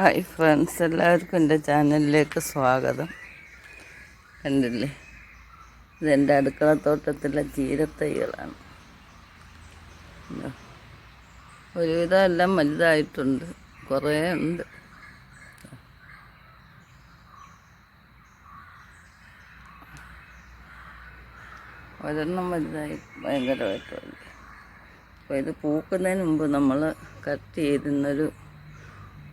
Hi friends എല്ലാവർക്കും എന്റെ ചാനലിലേക്ക് സ്വാഗതം. കണ്ടില്ലേ? ഇതെന്റെ അടുക്കളത്തോട്ടത്തിലെ ചീരത്തൈകളാണ്. ഇതാ. ഒരുവിധം എല്ലാം വലുതായിട്ടുണ്ട്. കുറേ ഉണ്ട്. ഒരെണ്ണം വലുതായി ഭയങ്കരമായിട്ടുണ്ട്. അപ്പോൾ ഇത് പൂക്കുന്നതിന് മുമ്പ് നമ്മൾ കട്ട് ചെയ്തിരുന്നൊരു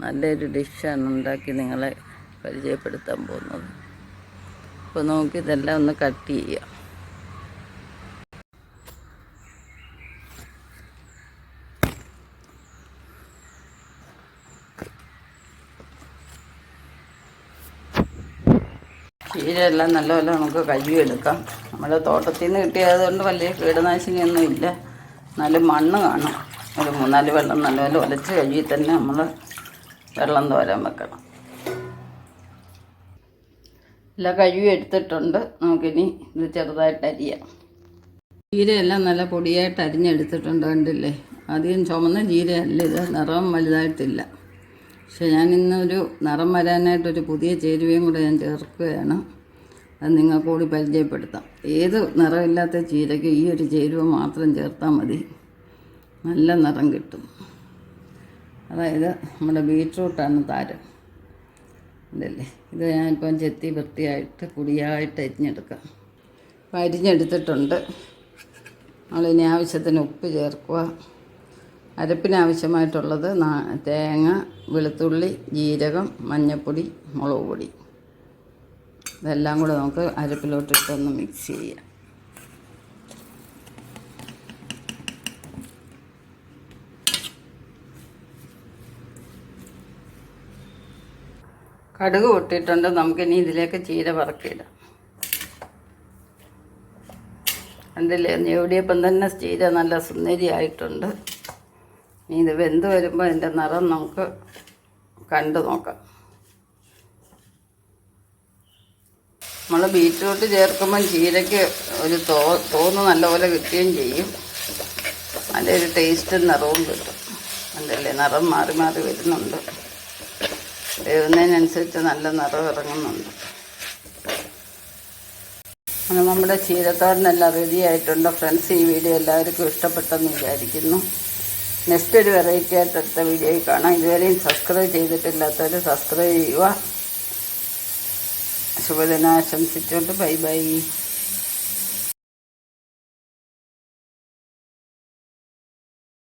നല്ലൊരു ഡിഷാണ് ഉണ്ടാക്കി നിങ്ങളെ പരിചയപ്പെടുത്താൻ പോകുന്നത്. അപ്പോൾ നമുക്ക് ഇതെല്ലാം ഒന്ന് കട്ട് ചെയ്യാം. ചീരയെല്ലാം നല്ലപോലെ നമുക്ക് കഴുകിയെടുക്കാം. നമ്മുടെ തോട്ടത്തിൽ നിന്ന് കിട്ടിയതുകൊണ്ട് വലിയ കീടനാശിനിയൊന്നും ഇല്ല എന്നാലും മണ്ണ് കാണും. ഒരു മൂന്നാൽ വെള്ളം നല്ലപോലെ ഒലച്ച് കഴുകി തന്നെ നമ്മൾ വെള്ളം തോരാൻ വെക്കണം. എല്ലാം കഴുകി എടുത്തിട്ടുണ്ട്. നമുക്കിനി ഇത് ചെറുതായിട്ട് അരിയാം. ജീരയെല്ലാം നല്ല പൊടിയായിട്ട് അരിഞ്ഞെടുത്തിട്ടുണ്ട് കണ്ടില്ലേ? അധികം ചുമന്ന ജീരയല്ല ഇത്. നിറം വലുതായിട്ടില്ല. പക്ഷെ ഞാൻ ഇന്നൊരു നിറം വരാനായിട്ടൊരു പുതിയ ചേരുവയും കൂടെ ഞാൻ ചേർക്കുകയാണ്. അത് നിങ്ങൾക്ക് കൂടി പരിചയപ്പെടുത്താം. ഏത് നിറമില്ലാത്ത ചീരയ്ക്ക് ഈ ഒരു ചേരുവ മാത്രം ചേർത്താൽ മതി. നല്ല നിറം കിട്ടും. അതായത് നമ്മുടെ ബീട്രൂട്ടാണ് താരം. ഇതല്ലേ? ഇത് ഞാനിപ്പം ചെത്തി വൃത്തിയായിട്ട് പൊടിയായിട്ട് അരിഞ്ഞെടുക്കാം. അപ്പം അരിഞ്ഞെടുത്തിട്ടുണ്ട്. നമ്മളിനി ആവശ്യത്തിന് ഉപ്പ് ചേർക്കുക. അരപ്പിന് ആവശ്യമായിട്ടുള്ളത് നാ- തേങ്ങ വെളുത്തുള്ളി ജീരകം മഞ്ഞൾപ്പൊടി മുളക് പൊടി. ഇതെല്ലാം കൂടെ നമുക്ക് അരപ്പിലോട്ടിട്ടൊന്ന് മിക്സ് ചെയ്യാം. കടുക് പൊട്ടിയിട്ടുണ്ട്. നമുക്കിനി ഇതിലേക്ക് ചീര വറക്കിയിടാം കണ്ടില്ലേ? ഞെവിടിയപ്പം തന്നെ ചീര നല്ല സുന്ദരിയായിട്ടുണ്ട്. ഇനി ഇത് വെന്ത് വരുമ്പോൾ അതിന്റെ നിറം നമുക്ക് കണ്ടു നോക്കാം. നമ്മൾ ബീറ്റ്റൂട്ട് ചേർക്കുമ്പം ചീരയ്ക്ക് ഒരു തോ തോന്ന് നല്ലപോലെ കിട്ടുകയും ചെയ്യും. നല്ലൊരു ടേസ്റ്റും നിറവും കിട്ടും. അതല്ലേ നിറം മാറി മാറി വരുന്നുണ്ട്. വേവുന്നതിനനുസരിച്ച് നല്ല നിറം ഇറങ്ങുന്നുണ്ട് നമ്മുടെ ചീരത്തോടനെല്ലാം റെഡി ആയിട്ടുണ്ട്. ഫ്രണ്ട്സ് ഈ വീഡിയോ എല്ലാവർക്കും ഇഷ്ടപ്പെട്ടെന്ന് വിചാരിക്കുന്നു. നെക്സ്റ്റ് ഒരു വെറൈറ്റി ആയിട്ട് അടുത്ത വീഡിയോയിൽ കാണാം. ഇതുവരെയും സബ്സ്ക്രൈബ് ചെയ്തിട്ടില്ലാത്തവർ സബ്സ്ക്രൈബ് ചെയ്യുക. ശുഭദിനം ആശംസിച്ചുകൊണ്ട് ബൈ ബൈ